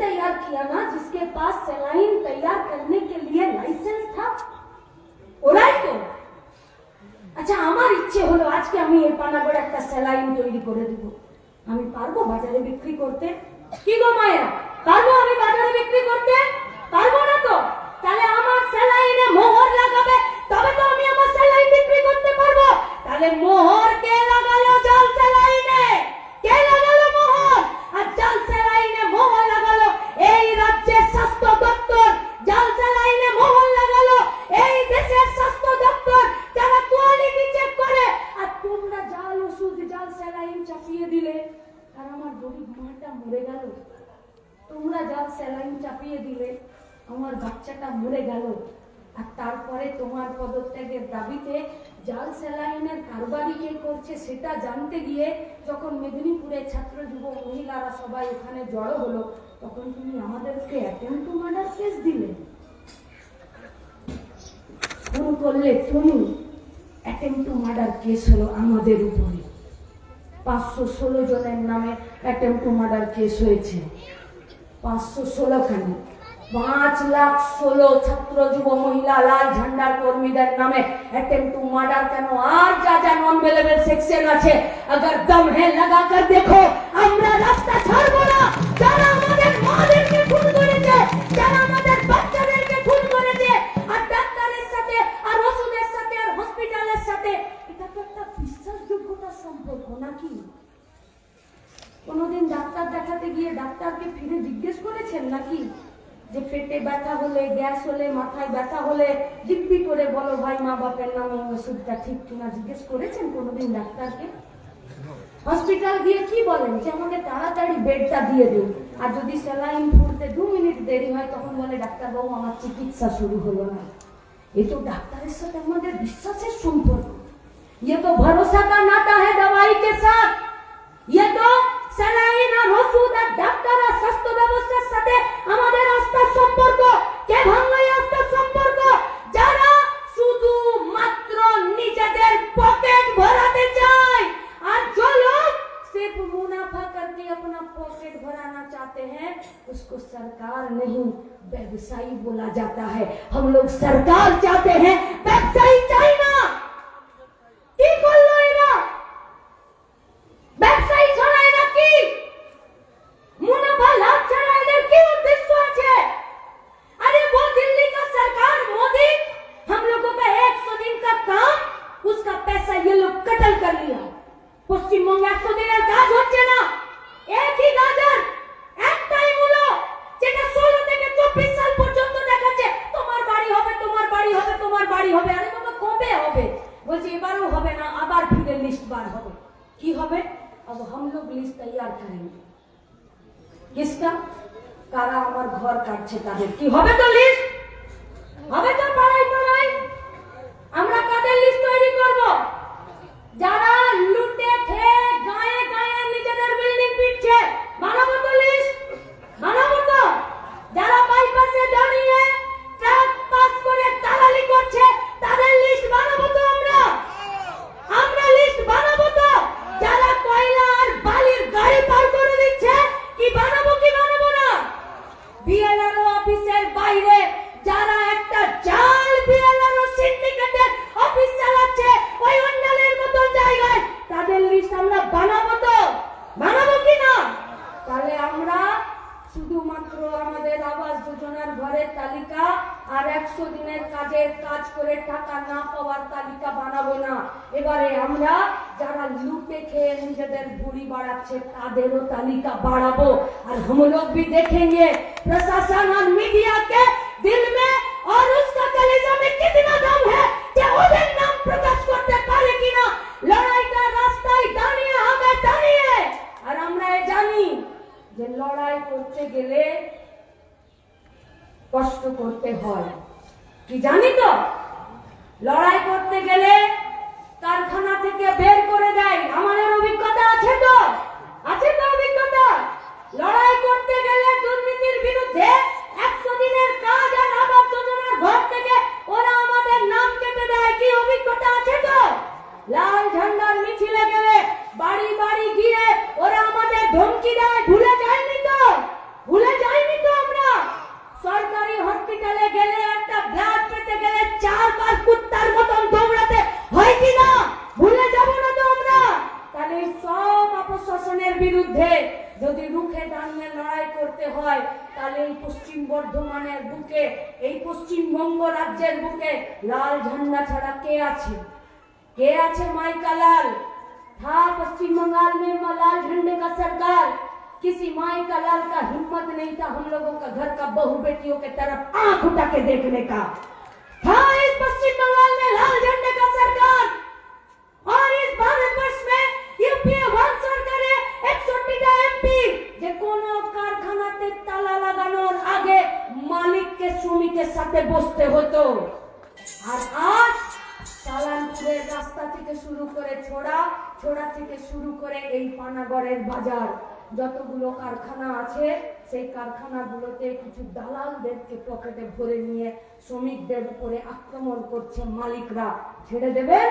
तैयार किया ना जिसके पास सलाइन तैयार करने के लिए लाइसेंस था ওরাই তো আচ্ছা আমার ইচ্ছে হলো আজকে আমি এই পানাগড়ে একটা স্যালাইন তৈরি করে দেবো আমি পারবো বাজারে বিক্রি করতে কি গো মায়েরা পারবো আমি বাজারে বিক্রি করতে পারবো না তো তাহলে আমার স্যালাইনে মোহর লাগাবে তবে তো আমি আমার স্যালাইন বিক্রি করতে পারবো তাহলে মোহর কে লাগালো তোমরা জাল স্যালাইন চাপিয়ে দিলে, আমার বাচ্চাটা মরে গেল। আর তারপরে তোমার পদত্যাগের দাবিতে জাল স্যালাইনের কারবারি কে করছে সেটা জানতে গিয়ে যখন মেদিনীপুরের ছাত্র যুব মহিলারা সবাই ওখানে জড়ো হলো, তখন তুমি আমাদেরকে অ্যাটেম্প টু মার্ডার কেস দিলে। ফোন করলে তুমি অ্যাটেম্প টু মার্ডার কেস হলো আমাদের উপরে। পাঁচশো ষোলো জনের নামে অ্যাটেম্প টু মার্ডার কেস হয়েছে। পাঁচশো ষোলো খানি পাঁচ লাখ ষোলো ছাত্র যুব মহিলা লাল ঝান্ডার কর্মীদের নামে অ্যাটেম্প টু মার্ডার কেন আর যা যা নন অ্যাভেলেবল সেকশন আছে अगर दम है लगा कर देखो আমরা রাস্তা ছাড়বো না যারা যে পেটে ব্যথা হলে গ্যাস হলে মাথায় ব্যথা হলে দিব্যি করে বলো ভাই মা বাপের নামে এই ওষুধটা ঠিক কিনা জিজ্ঞেস করেছেন কোনোদিন ডাক্তারকে হসপিটাল গিয়ে কি বলেন যে আমাকে তাড়াতাড়ি বেডটা দিয়ে দিন আর যদি স্যালাইন ফুলতে দু মিনিট দেরি হয় তখন বলে ডাক্তারবাবু আমার চিকিৎসা শুরু হলো না এই তো ডাক্তারের সাথে আমাদের বিশ্বাসের সম্পর্ক ये तो भरोसा का नाता है दवाई के साथ ये तो স্যালাইন আর ওষুধ আর ডাক্তার আর স্বাস্থ্য ব্যবস্থার সাথে আমাদের আস্থার সম্পর্ক কে ভাঙলো এই আস্থার সম্পর্ক যারা শুধু মাত্র নিজেদের পকেট ভরাতে চায় আর जो लोग सिर्फ मुनाफा करके अपना पॉकेट भराना चाहते हैं उसको सरकार नहीं व्यवसायी बोला जाता है हम लोग सरकार चाहते हैं व्यवसायी चाहिए ফিরে লিস্ট বার হবে কি হবে अब हम लोग लिस्ट तैयार करेंगे किसका কারা আমার ঘর কাটছে তাদের কি হবে তো লিস্ট কাজ করে টাকা না পাওয়ার তালিকা বানাবো না এবারে আমরা যারা লুটে খেয়ে নিজেদের ভুড়ি বাড়াচ্ছে তাদেরও তালিকা বাড়াবো আর हम लोग भी देखेंगे प्रशासन और मीडिया के दिल में और उसका कलेजा में कितना दम है যে ওদের নাম প্রকাশ করতে পারে কিনা লড়াইটা রাস্তায় দাঁড়িয়ে হবে দাঁড়িয়ে আর আমরা এ জানি যে লড়াই করতে গেলে কষ্ট করতে হয় কি জানি তো? লড়াই করতে গেলে কারখানা থেকে বের করে দেয়। আমাদের অভিজ্ঞতা আছে তো? আছে তো অভিজ্ঞতা? লড়াই করতে গেলে দুর্নীতির বিরুদ্ধে একশো দিনের কাজ আর আবাস যোজনার ঘর থেকে ওরা আমাদের নাম কেটে দেয়। কি অভিজ্ঞতা আছে তো লাল ঝান্ডার মিছিলে পশ্চিমবঙ্গ রাজ্যের বুকে লাল ঝান্ডা ছাড়া কে আছে কে আছে माई लाल था पश्चिम बंगाल में मा- लाल झंडे का सरकार किसी माई का लाल का हिम्मत नहीं था हम लोगों का घर का बहू बेटियों के तरफ आंख उठा के देखने का था इस पश्चिम बंगाल में लाल झंडे का सरकार শ্রমিকের বসতে হতো। আর আজ সালানপুরের রাস্তা থেকে শুরু করে ছোড়া ছোড়া থেকে শুরু করে এই পানাগড়ের বাজার, যতগুলো কারখানা আছে, সেই কারখানাগুলোতে কিছু দালালদেরকে পকেটে ভরে নিয়ে শ্রমিকদের উপরে আক্রমণ করছে মালিকরা। ছেড়ে দেবেন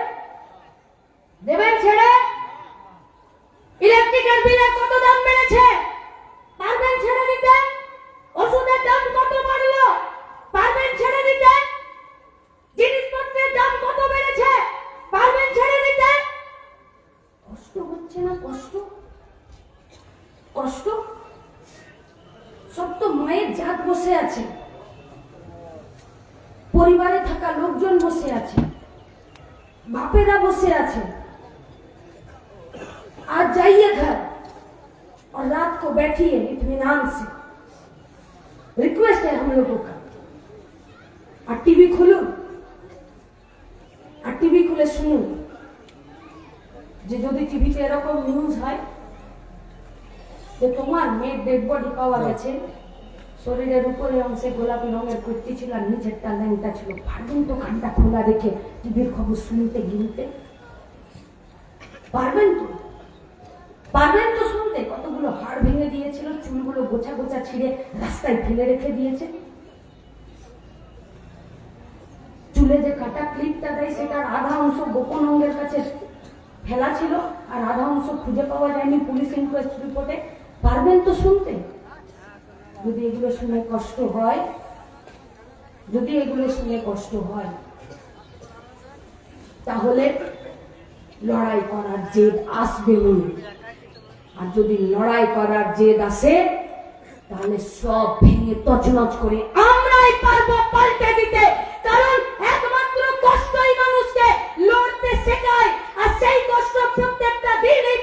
কষ্ট কষ্ট সব তো মায়ের জাত বসে আছে পরিবারে থাকা লোকজন বসে আছে বাপেরা বসে আছে आज जाइए घर और रात को बैठिए इत्मीनान से रिक्वेस्ट है हम लोगों का আর টিভি খুলুন আর টিভি খুলে শুনুন যে যদি টিভিতে এরকম নিউজ হয় যে তোমার মেয়ের ডেড বডি পাওয়া গেছে শরীরের উপরে অংশে গোলাপি রঙের কুর্তি ছিল আর নিচেরটা ল্যাংটা ছিল। পারবেন তো কানটা খোলা রেখে টিভির খবর শুনতে গিনতে? পারবেন তো? পারবেন তো শুনতে? কতগুলো হাড় ভেঙে দিয়েছিল চুলগুলো গোছা গোছা ছিঁড়ে রাস্তায় ফেলে রেখে দিয়েছে। চুলে যে কাটা ক্লিপটা দেয় সেটার আধা অংশ গোপন অঙ্গের কাছে ফেলা ছিল আর আধা অংশ খুঁজে পাওয়া যায়নি পুলিশ ইনকোয়েস্ট রিপোর্টে পারবেন তো শুনতে। যদি এগুলো শুনে কষ্ট হয়, যদি এগুলো শুনে কষ্ট হয়, তাহলে লড়াই করার জেদ আসবে আর যদি লড়াই করার জেদ আসে, তাহলে সব ভেঙে তছনছ করে আমরাই পারব পাল্টে। প্রত্যেকটা দিন এই